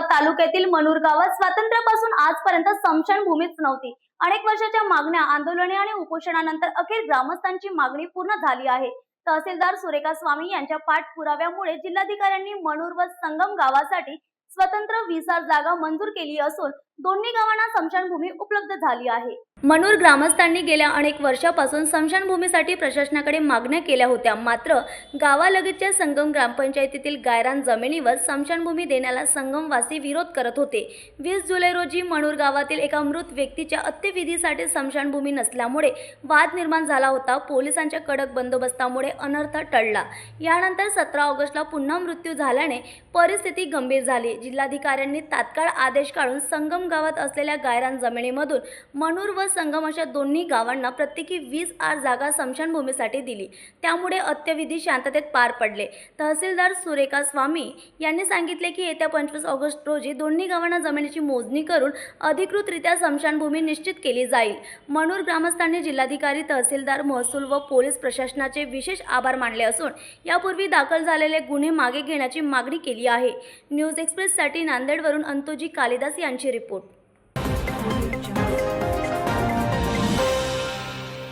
गावात तालुक्यातील मनूर गावात स्वातंत्र्यापासून आजपर्यंत स्मशानभूमीच नव्हती. अनेक वर्षाच्या मागण्या आंदोलने आणि उपोषणानंतर अखेर ग्रामस्थांची मागणी पूर्ण झाली आहे. तहसीलदार सुरेखा स्वामी यांच्या पाठपुराव्यामुळे जिल्हाधिकाऱ्यांनी मनूर व संगम गावासाठी स्वतंत्र विसार जागा मंजूर केली असून दोन्ही गावांना समशानभूमी उपलब्ध झाली आहे. मनूर ग्रामस्थांनी गेल्या अनेक वर्षापासून स्मशानभूमीसाठी प्रशासनाकडे मागण्या केल्या होत्या. मात्र गावालगतच्या संगम ग्रामपंचायतीतील गायरान जमिनीवर स्मशानभूमी देण्याला संगमवासी विरोध करत होते. वीस जुलै रोजी मनूर गावातील एका मृत व्यक्तीच्या अंत्यविधीसाठी स्मशानभूमी नसल्यामुळे वाद निर्माण झाला होता. पोलिसांच्या कडक बंदोबस्तामुळे अनर्थ टळला. यानंतर सतरा ऑगस्टला पुन्हा मृत्यू झाल्याने परिस्थिती गंभीर झाली. जिल्हाधिकाऱ्यांनी तात्काळ आदेश काढून संगम गावात असलेल्या गायरान जमिनीमधून मनूर व संगम अशा दोन्ही गावांना प्रत्येकी वीस आर जागा स्मशानभूमीसाठी दिली. त्यामुळे अत्यविधी शांततेत पार पडले. तहसीलदार सुरेखा स्वामी यांनी सांगितले की येत्या पंचवीस ऑगस्ट रोजी दोन्ही गावांना जमिनीची मोजणी करून अधिकृतरित्या स्मशानभूमी निश्चित केली जाईल. मनूर ग्रामस्थांनी जिल्हाधिकारी तहसीलदार महसूल व पोलीस प्रशासनाचे विशेष आभार मानले असून यापूर्वी दाखल झालेले गुन्हे मागे घेण्याची मागणी केली आहे. न्यूज एक्सप्रेससाठी नांदेडवरून अंतोजी कालिदास यांची रिपोर्ट.